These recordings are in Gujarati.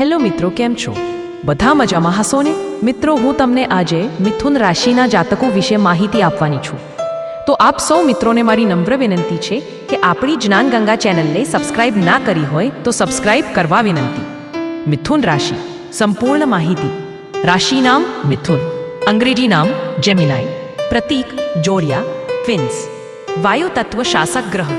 હેલો મિત્રો, કેમ છો? બધા મજામાં હશો ને? મિત્રો, હું તમને આજે મિથુન રાશિના જાતકો વિશે માહિતી આપવાની છું. તો આપ સૌ મિત્રોને મારી નમ્ર વિનંતી છે કે આપણી જ્ઞાનગંગા ચેનલને સબસ્ક્રાઇબ ના કરી હોય તો સબસ્ક્રાઇબ કરવા વિનંતી. મિથુન રાશિ, સંપૂર્ણ માહિતી. રાશિ નામ મિથુન, અંગ્રેજી નામ જેમિનાઈ પ્રતીક જોડિયા ફિન્સ વાયુ તત્વ શાસક ગ્રહ,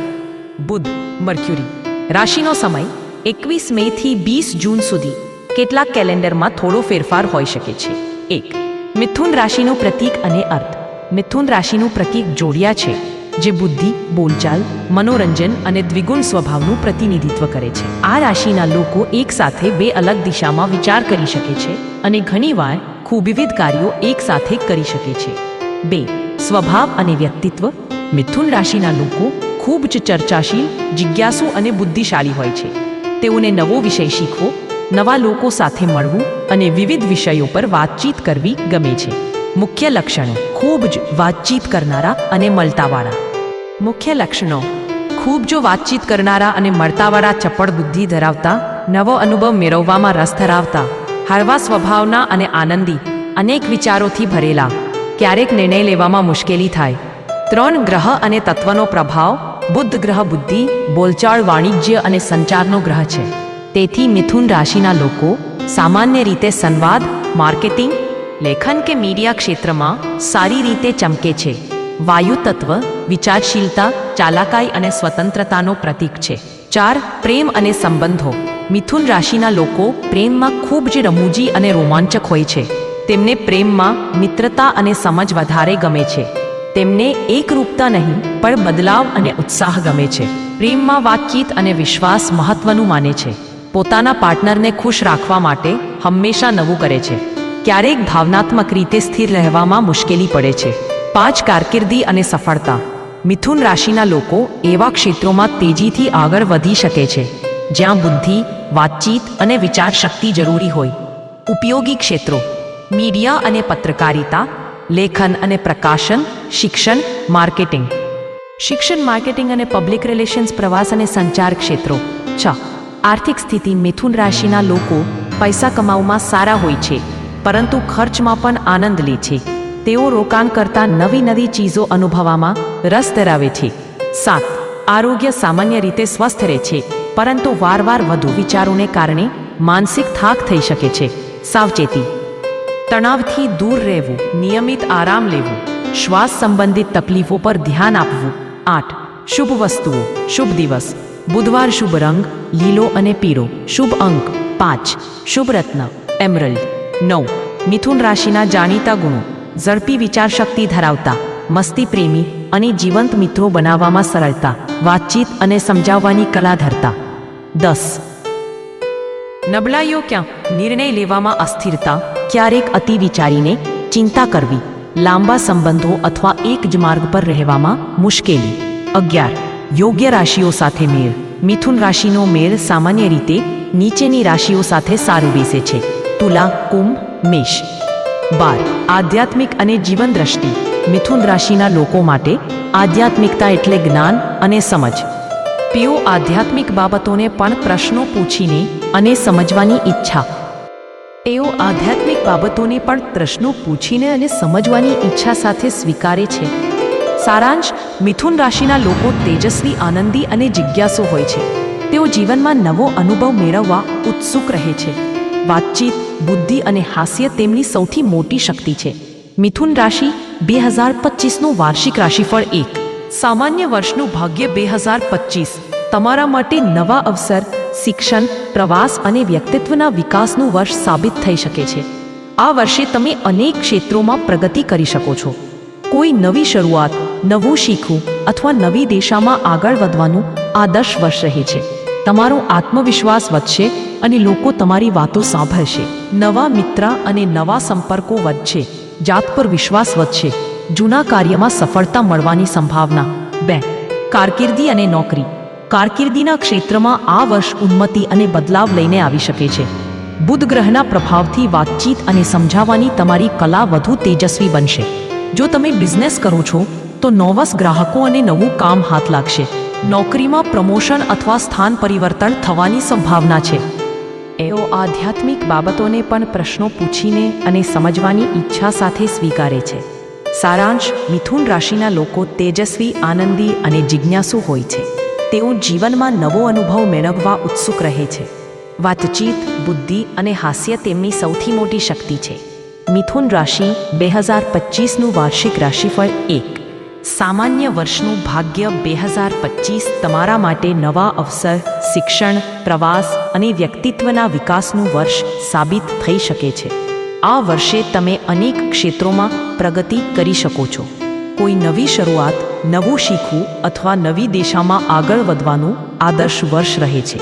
બુધ મર્ક્યુરી રાશિનો સમય એકવીસ મે થી બીસ જૂન સુધી કેટલાક કેલેન્ડરમાં થોડો ફેરફાર હોઈ શકે છે. એક, મિથુન રાશિનું પ્રતીક અને અર્થ. મિથુન રાશિનું પ્રતીક જોડિયા છે, જે બુદ્ધિ, બોલચાલ, મનોરંજન અને દ્વિગુણ સ્વભાવનું પ્રતિનિધિત્વ કરે છે. આ રાશિના લોકો એકસાથે બે અલગ દિશામાં વિચાર કરી શકે છે અને ઘણીવાર ખૂબ વિવિધ કાર્યો એકસાથે કરી શકે છે. બે, સ્વભાવ અને વ્યક્તિત્વ. મિથુન રાશિના લોકો ખૂબ જ ચર્ચાશીલ, જિજ્ઞાસુ અને બુદ્ધિશાળી હોય છે. તેઓને નવો વિષય શીખવો, નવા લોકો સાથે મળવું અને વિવિધ વિષયો પર વાતચીત કરવી ગમે છે. મુખ્ય લક્ષણો, ખૂબ જ વાતચીત કરનારા અને મળતાવાળા. મુખ્ય લક્ષણો, ખૂબ જો વાતચીત કરનારા અને મળતાવાળા ચપળ બુદ્ધિ ધરાવતા, નવો અનુભવ મેળવવામાં રસ ધરાવતા, હળવા સ્વભાવના અને આનંદી, અનેક વિચારોથી ભરેલા, ક્યારેક નિર્ણય લેવામાં મુશ્કેલી થાય. ત્રણ ગ્રહ અને તત્વનો પ્રભાવ બુદ્ધ ગ્રહ બુદ્ધિ, બોલચાળ વાણિજ્ય અને સંચારનો ગ્રહ છે. તેથી મિથુન રાશિના લોકો સામાન્ય રીતે સંવાદ, માર્કેટિંગ, લેખન કે મીડિયા ક્ષેત્રમાં સારી રીતે ચમકે છે. વાયુ તત્વ, વિચારશીલતા, ચાલાકાઈ અને સ્વતંત્રતાનો પ્રતીક છે. ચાર, પ્રેમ અને સંબંધો. મિથુન રાશિના લોકો પ્રેમમાં ખૂબ જ રમૂજી અને રોમાંચક હોય છે. તેમને પ્રેમમાં મિત્રતા અને સમજ વધારે ગમે છે. તેમને એકરૂપતા નહીં, પણ બદલાવ અને ઉત્સાહ ગમે છે. પ્રેમમાં વાતચીત અને વિશ્વાસ મહત્વનું માને છે. પોતાના પાર્ટનરને ખુશ રાખવા માટે હંમેશા નવું કરે છે. ક્યારેક ભાવનાત્મક રીતે સ્થિર રહેવામાં મુશ્કેલી પડે છે. પાંચ કારકિર્દી અને સફળતા. મિથુન રાશિના લોકો એવા ક્ષેત્રોમાં તેજીથી આગળ વધી શકે છે. જ્યાં બુદ્ધિ, વાતચીત અને વિચારશક્તિ જરૂરી હોય. ઉપયોગી ક્ષેત્રો. મીડિયા અને પત્રકારિતા, લેખન અને પ્રકાશન શિક્ષણ, માર્કેટિંગ. શિક્ષણ, માર્કેટિંગ અને પબ્લિક રિલેશન્સ, પ્રવાસ અને સંચાર ક્ષેત્રો. છ. આર્થિક સ્થિતિ મિથુન રાશિના લોકો પૈસા કમાવવામાં સારા હોય છે, પરંતુ ખર્ચમાં પણ આનંદ લે છે. તેઓ રોકાણ કરતા નવી નવી ચીજો અનુભવવામાં રસ ધરાવે છે. સાત. આરોગ્ય સામાન્ય રીતે સ્વસ્થ રહે છે, પરંતુ વારવાર વધુ વિચારોને કારણે માનસિક થાક થઈ શકે છે. સાવચેતી. તણાવથી દૂર રહેવું, નિયમિત આરામ લેવું. શ્વાસ સંબંધિત તકલીફો પર ધ્યાન આપવું. આઠ. શુભ વસ્તુઓ. શુભ દિવસ. બુધવાર શુભ રંગ, લીલો અને પીળો. શુભ અંક. પાંચ. શુભ રત્ન. એમરલ્ડ. નવ. મિથુન રાશિના જાણીતા ગુણો. ઝડપી વિચાર શક્તિ ધરાવતા, મસ્તી પ્રેમી અને જીવંત મિત્રો બનાવવામાં સરળતા, વાતચીત અને સમજાવવાની કલા ધરતા. દસ. નબળાઈઓ ક્યાં? નિર્ણય લેવામાં અસ્થિરતા, ક્યારેક અતિ વિચારીને ચિંતા કરવી. લાંબા સંબંધો અથવા એક જ માર્ગ પર રહેવામાં મુશ્કેલી. અગિયાર. યોગ્ય રાશિઓ સાથે મેળ. મિથુન રાશિનો મેળ સામાન્ય રીતે નીચેની રાશિઓ સાથે સારું બેસે છે. તુલા, કુંભ, મેષ. બાર. આધ્યાત્મિક અને જીવન દ્રષ્ટિ. મિથુન રાશિના લોકો માટે આધ્યાત્મિકતા એટલે જ્ઞાન અને સમજ. તેઓ આધ્યાત્મિક બાબતોને પણ પ્રશ્નો પૂછીને અને સમજવાની ઈચ્છા તેઓ આધ્યાત્મિક બાબતોને પણ પ્રશ્નો પૂછીને અને સમજવાની ઈચ્છા સાથે સ્વીકારે છે. સારાંશ, મિથુન રાશિના લોકો તેજસ્વી, આનંદી અને જિજ્ઞાસુ હોય છે. તેઓ જીવનમાં નવો અનુભવ મેળવવા ઉત્સુક રહે છે. વાતચીત, બુદ્ધિ અને હાસ્ય તેમની સૌથી મોટી શક્તિ છે. મિથુન રાશિ બે હજાર પચીસનું વાર્ષિક રાશિફળ એક. સામાન્ય વર્ષનું ભાગ્ય બે હજાર પચીસ. તમારા માટે નવા અવસર શિક્ષણ, પ્રવાસ અને વ્યક્તિત્વના વિકાસનું વર્ષ સાબિત થઈ શકે છે. આ વર્ષે તમે અનેક ક્ષેત્રોમાં પ્રગતિ કરી શકો છો. કોઈ નવી શરૂઆત, નવું શીખવું અથવા નવી દિશામાં આગળ વધવાનું આદર્શ વર્ષ રહે છે. તમારો આત્મવિશ્વાસ વધશે અને લોકો તમારી વાતો સાંભળશે. નવા મિત્ર અને નવા સંપર્કો વધશે. જાત પર વિશ્વાસ વધશે. જૂના કાર્યમાં સફળતા મળવાની સંભાવના. બે, કારકિર્દી અને નોકરી. કારકિર્દીના ક્ષેત્રમાં આ વર્ષ ઉન્નતિ અને બદલાવ લઈને આવી શકે છે. બુધ ગ્રહના પ્રભાવથી વાતચીત અને સમજાવવાની તમારી કલા વધુ તેજસ્વી બનશે. જો તમે બિઝનેસ કરો છો, તો નોવસ ગ્રાહકો અને નવું કામ હાથ લાગશે. નોકરીમાં પ્રમોશન અથવા સ્થાન પરિવર્તન થવાની સંભાવના છે. એઓ આધ્યાત્મિક બાબતોને પણ પ્રશ્નો પૂછીને અને સમજવાની ઈચ્છા સાથે સ્વીકારે છે. સારાંશ, મિથુન રાશિના લોકો તેજસ્વી, આનંદી અને જિજ્ઞાસુ હોય છે. તેઓ જીવનમાં નવો અનુભવ મેળવવા ઉત્સુક રહે છે. વાતચીત, બુદ્ધિ અને હાસ્ય તેમની સૌથી મોટી શક્તિ છે. મિથુન રાશિ બે હજાર પચીસનું વાર્ષિક રાશિફળ એક. સામાન્ય વર્ષનું ભાગ્ય બે હજાર પચીસ તમારા માટે નવા અવસર, શિક્ષણ, પ્રવાસ અને વ્યક્તિત્વના વિકાસનું વર્ષ સાબિત થઈ શકે છે. આ વર્ષે તમે અનેક ક્ષેત્રોમાં પ્રગતિ કરી શકો છો. કોઈ નવી શરૂઆત, નવું શીખવું અથવા નવી દિશામાં આગળ વધવાનું આદર્શ વર્ષ રહે છે.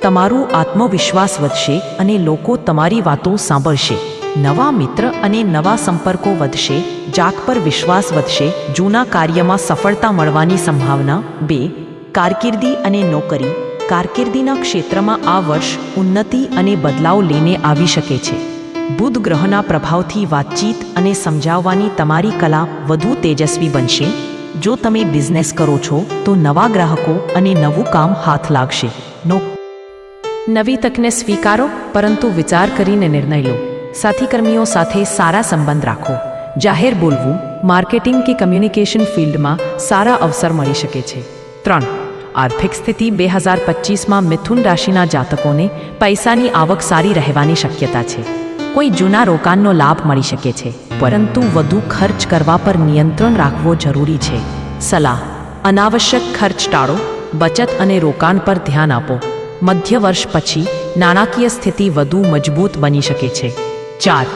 તમારું આત્મવિશ્વાસ વધશે અને લોકો તમારી વાતો સાંભળશે. નવા મિત્ર અને નવા સંપર્કો વધશે, જાત પર વિશ્વાસ વધશે, જૂના કાર્યમાં સફળતા મળવાની સંભાવના, બે, કારકિર્દી અને નોકરી. કારકિર્દીના ક્ષેત્રમાં આ વર્ષ ઉન્નતિ અને બદલાવ લઈને આવી શકે છે. બુધ ગ્રહના પ્રભાવથી વાતચીત અને સમજાવવાની તમારી કલા વધુ તેજસ્વી બનશે. જો તમે બિઝનેસ કરો છો, તો નવા ગ્રાહકો અને નવું કામ હાથ લાગશે. નો નવી તકને સ્વીકારો, પરંતુ વિચાર કરીને નિર્ણય લો. સાથીકર્મીઓ સાથે સારા સંબંધ રાખો. જાહેર બોલવું, માર્કેટિંગ કે કમ્યુનિકેશન ફિલ્ડમાં સારા અવસર મળી શકે છે. ત્રણ, આર્થિક સ્થિતિ બે હજાર પચીસમાં મિથુન રાશિના જાતકોને પૈસાની આવક સારી રહેવાની શક્યતા છે. કોઈ જૂના રોકાણનો લાભ મળી શકે છે, પરંતુ વધુ ખર્ચ કરવા પર નિયંત્રણ રાખવો જરૂરી છે. સલાહ, અનાવશ્યક ખર્ચ ટાળો, બચત અને રોકાણ પર ધ્યાન આપો. મધ્ય વર્ષ પછી નાણાકીય સ્થિતિ વધુ મજબૂત બની શકે છે. ચાર,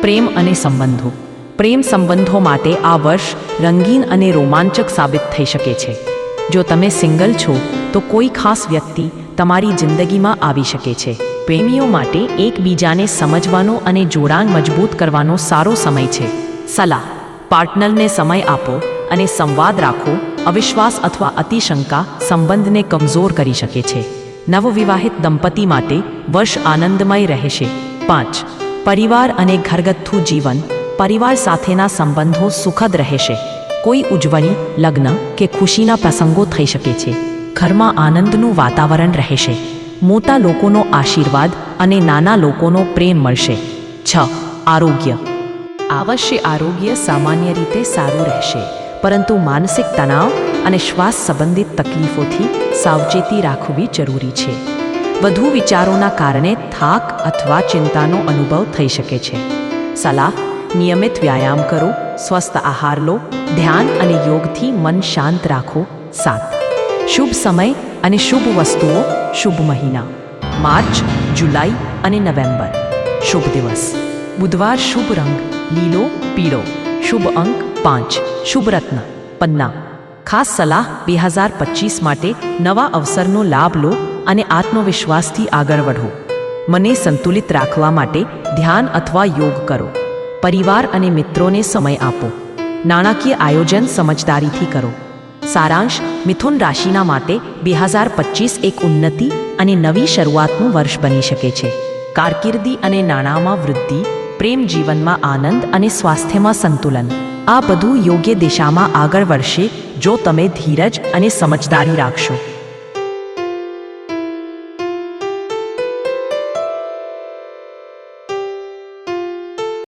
પ્રેમ અને સંબંધો. પ્રેમ સંબંધો માટે આ વર્ષ રંગીન અને રોમાંચક સાબિત થઈ શકે છે. જો તમે સિંગલ છો, તો કોઈ ખાસ વ્યક્તિ તમારી જિંદગીમાં આવી શકે છે. પ્રેમીઓ માટે એકબીજાને સમજવાનો અને જોડાણ મજબૂત કરવાનો સારો સમય છે. સલાહ, પાર્ટનરને સમય આપો અને સંવાદ રાખો, અવિશ્વાસ અથવા અતિશંકા સંબંધને કમજોર કરી શકે છે. નવવિવાહિત દંપતી માટે વર્ષ આનંદમય રહેશે. પાંચ, પરિવાર અને ઘરગથ્થુ જીવન, પરિવાર સાથેના સંબંધો સુખદ રહેશે. કોઈ ઉજવણી લગ્ન કે ખુશીના પ્રસંગો થઈ શકે છે. ઘરમાં આનંદનું વાતાવરણ રહેશે. મોટા લોકોનો આશીર્વાદ અને નાના લોકોનો પ્રેમ મળશે. છ, આરોગ્ય. અવશ્ય આરોગ્ય સામાન્ય રીતે સારું રહેશે, પરંતુ માનસિક તણાવ અને શ્વાસ સંબંધિત તકલીફોથી સાવચેતી રાખવી જરૂરી છે. વધુ વિચારોના કારણે થાક અથવા ચિંતાનો અનુભવ થઈ શકે છે. સલાહ, નિયમિત વ્યાયામ કરો, સ્વસ્થ આહાર લો, ધ્યાન અને યોગથી મન શાંત રાખો. સાત, શુભ સમય અને શુભ વસ્તુઓ, શુભ મહિના, માર્ચ, જુલાઈ અને નવેમ્બર. શુભ દિવસ. બુધવાર શુભ રંગ, લીલો, પીળો. શુભ અંક, પાંચ. શુભ રત્ન, પન્ના. ખાસ સલાહ બે હજાર પચીસ માટે નવા અવસરનો લાભ લો અને આત્મવિશ્વાસથી આગળ વધો. મને સંતુલિત રાખવા માટે ધ્યાન અથવા યોગ કરો. પરિવાર અને મિત્રોને સમય આપો. નાણાકીય આયોજન સમજદારીથી કરો. સારાંશ, મિથુન રાશિના માટે બે હજાર પચીસ એક ઉન્નતિ અને નવી શરૂઆતનું વર્ષ બની શકે છે. કારકિર્દી અને નાણાંમાં વૃદ્ધિ, પ્રેમ જીવનમાં આનંદ અને સ્વાસ્થ્યમાં સંતુલન. આ બધું યોગ્ય દિશામાં આગળ વધશે જો તમે ધીરજ અને સમજદારી રાખશો.